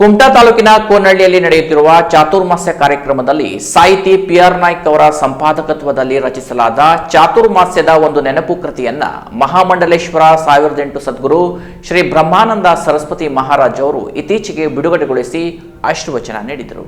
ಕುಮಟಾ ತಾಲೂಕಿನ ಕೋನಹಳ್ಳಿಯಲ್ಲಿ ನಡೆಯುತ್ತಿರುವ ಚಾತುರ್ಮಾಸ್ಯ ಕಾರ್ಯಕ್ರಮದಲ್ಲಿ ಸಾಹಿತಿ ಪಿ ಆರ್ ನಾಯ್ಕ್ ಅವರ ಸಂಪಾದಕತ್ವದಲ್ಲಿ ರಚಿಸಲಾದ ಚಾತುರ್ಮಾಸ್ಯದ ಒಂದು ನೆನಪು ಕೃತಿಯನ್ನ ಮಹಾಮಂಡಲೇಶ್ವರ ಸಾವಿರದ ಎಂಟು ಸದ್ಗುರು ಶ್ರೀ ಬ್ರಹ್ಮಾನಂದ ಸರಸ್ವತಿ ಮಹಾರಾಜ್ ಅವರು ಇತ್ತೀಚೆಗೆ ಬಿಡುಗಡೆಗೊಳಿಸಿ ಆಶೀರ್ವಚನ ನೀಡಿದರು.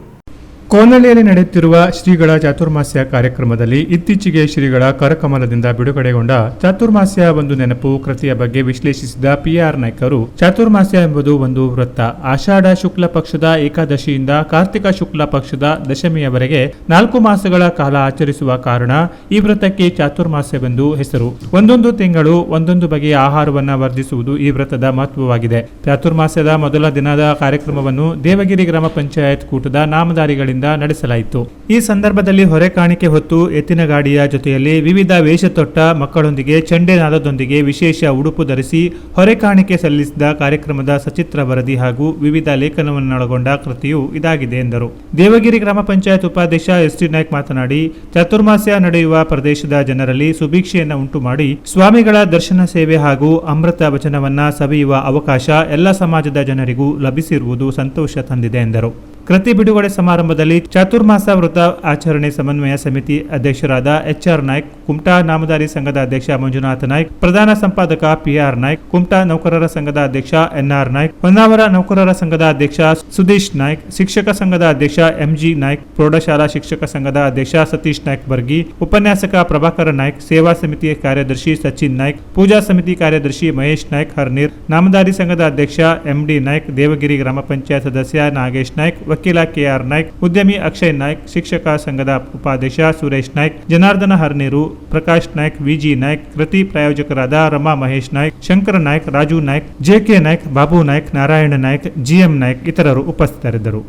ಕೋನಹಳ್ಳಿಯಲ್ಲಿ ನಡೆಯುತ್ತಿರುವ ಶ್ರೀಗಳ ಚಾತುರ್ಮಾಸ್ಯ ಕಾರ್ಯಕ್ರಮದಲ್ಲಿ ಇತ್ತೀಚೆಗೆ ಶ್ರೀಗಳ ಕರಕಮಲದಿಂದ ಬಿಡುಗಡೆಗೊಂಡ ಚಾತುರ್ಮಾಸ್ಯ ಒಂದು ನೆನಪು ಕೃತಿಯ ಬಗ್ಗೆ ವಿಶ್ಲೇಷಿಸಿದ ಪಿಆರ್ ನಾಯ್ಕರು ಚಾತುರ್ಮಾಸ್ಯ ಎಂಬುದು ಒಂದು ವೃತ್ತ. ಆಷಾಢ ಶುಕ್ಲ ಪಕ್ಷದ ಏಕಾದಶಿಯಿಂದ ಕಾರ್ತಿಕ ಶುಕ್ಲ ಪಕ್ಷದ ದಶಮಿಯವರೆಗೆ ನಾಲ್ಕು ಮಾಸಗಳ ಕಾಲ ಆಚರಿಸುವ ಕಾರಣ ಈ ವ್ರತಕ್ಕೆ ಚಾತುರ್ಮಾಸ್ಯವೆಂದು ಹೆಸರು. ಒಂದೊಂದು ತಿಂಗಳು ಒಂದೊಂದು ಬಗೆಯ ಆಹಾರವನ್ನು ವರ್ಧಿಸುವುದು ಈ ವ್ರತದ ಮಹತ್ವವಾಗಿದೆ. ಚಾತುರ್ಮಾಸ್ಯದ ಮೊದಲ ದಿನದ ಕಾರ್ಯಕ್ರಮವನ್ನು ದೇವಗಿರಿ ಗ್ರಾಮ ಪಂಚಾಯತ್ ಕೂಟದ ನಾಮಧಾರಿಗಳಿಂದ ನಡೆಸಲಾಯಿತು. ಈ ಸಂದರ್ಭದಲ್ಲಿ ಹೊರೆ ಕಾಣಿಕೆ ಹೊತ್ತು ಎತ್ತಿನ ಗಾಡಿಯ ಜೊತೆಯಲ್ಲಿ ವಿವಿಧ ವೇಷ ತೊಟ್ಟ ಮಕ್ಕಳೊಂದಿಗೆ ಚಂಡೆ ನಾದದೊಂದಿಗೆ ವಿಶೇಷ ಉಡುಪು ಧರಿಸಿ ಹೊರೆ ಕಾಣಿಕೆ ಸಲ್ಲಿಸಿದ ಕಾರ್ಯಕ್ರಮದ ಸಚಿತ್ರ ವರದಿ ಹಾಗೂ ವಿವಿಧ ಲೇಖನವನ್ನೊಳಗೊಂಡ ಕೃತಿಯು ಇದಾಗಿದೆ ಎಂದರು. ದೇವಗಿರಿ ಗ್ರಾಮ ಪಂಚಾಯತ್ ಉಪಾಧ್ಯಕ್ಷ ಎಸ್ ಟಿ ನಾಯ್ಕ್ ಮಾತನಾಡಿ, ಚತುರ್ಮಾಸ್ಯ ನಡೆಯುವ ಪ್ರದೇಶದ ಜನರಲ್ಲಿ ಸುಭಿಕ್ಷೆಯನ್ನು ಉಂಟು ಮಾಡಿ ಸ್ವಾಮಿಗಳ ದರ್ಶನ ಸೇವೆ ಹಾಗೂ ಅಮೃತ ವಚನವನ್ನ ಸವಿಯುವ ಅವಕಾಶ ಎಲ್ಲ ಸಮಾಜದ ಜನರಿಗೂ ಲಭಿಸಿರುವುದು ಸಂತೋಷ ತಂದಿದೆ ಎಂದರು. ಕೃತಿ ಬಿಡುಗಡೆ ಸಮಾರಂಭದಲ್ಲಿ ಚಾತುರ್ಮಾಸ ವೃತ ಆಚರಣೆ ಸಮನ್ವಯ ಸಮಿತಿ ಅಧ್ಯಕ್ಷರಾದ ಎಚ್ ಆರ್ ನಾಯ್ಕ್, ಕುಮಟಾ ನಾಮಧಾರಿ ಸಂಘದ ಅಧ್ಯಕ್ಷ ಮಂಜುನಾಥ ನಾಯ್ಕ್, ಪ್ರಧಾನ ಸಂಪಾದಕ ಪಿಆರ್ ನಾಯ್ಕ್, ಕುಮಟಾ ನೌಕರರ ಸಂಘದ ಅಧ್ಯಕ್ಷ ಎನ್ಆರ್ ನಾಯ್ಕ್, ಹೊನ್ನಾವರ ನೌಕರರ ಸಂಘದ ಅಧ್ಯಕ್ಷ ಸುದೀಶ್ ನಾಯ್ಕ್, ಶಿಕ್ಷಕ ಸಂಘದ ಅಧ್ಯಕ್ಷ ಎಂಜಿ ನಾಯ್ಕ್, ಪ್ರೌಢಶಾಲಾ ಶಿಕ್ಷಕ ಸಂಘದ ಅಧ್ಯಕ್ಷ ಸತೀಶ್ ನಾಯ್ಕ್ ಬರ್ಗಿ ಉಪನ್ಯಾಸಕ ಪ್ರಭಾಕರ ನಾಯ್ಕ್, ಸೇವಾ ಸಮಿತಿ ಕಾರ್ಯದರ್ಶಿ ಸಚಿನ್ ನಾಯ್ಕ್, ಪೂಜಾ ಸಮಿತಿ ಕಾರ್ಯದರ್ಶಿ ಮಹೇಶ್ ನಾಯ್ಕ್, ಹರ್ನೀರ್, ನಾಮಧಾರಿ ಸಂಘದ ಅಧ್ಯಕ್ಷ ಎಂಡಿ ನಾಯ್ಕ್, ದೇವಗಿರಿ ಗ್ರಾಮ ಪಂಚಾಯತ್ ಸದಸ್ಯ ನಾಗೇಶ್ ನಾಯ್ಕ್ ವಕೀಲ ಕೆಆರ್ ನಾಯ್ಕ್, ಉದ್ಯಮಿ ಅಕ್ಷಯ್ ನಾಯ್ಕ್, ಶಿಕ್ಷಕ ಸಂಘದ ಉಪಾಧ್ಯಕ್ಷ ಸುರೇಶ್ ನಾಯ್ಕ್, ಜನಾರ್ದನ ಹರ್ನೀರು, ಪ್ರಕಾಶ್ ನಾಯ್ಕ್, ವಿಜಿ ನಾಯ್ಕ್, ಕೃತಿ ಪ್ರಾಯೋಜಕರಾದ ರಮಾ ಮಹೇಶ್ ನಾಯ್ಕ್, ಶಂಕರ ನಾಯ್ಕ್, ರಾಜು ನಾಯ್ಕ್ ಜೆಕೆ ನಾಯ್ಕ್, ಬಾಬು ನಾಯ್ಕ್, ನಾರಾಯಣ ನಾಯ್ಕ್ ಜಿಎಂ ನಾಯ್ಕ್ ಇತರರು ಉಪಸ್ಥಿತರಿದ್ದರು.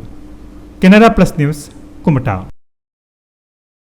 Canara plus news, Kumta.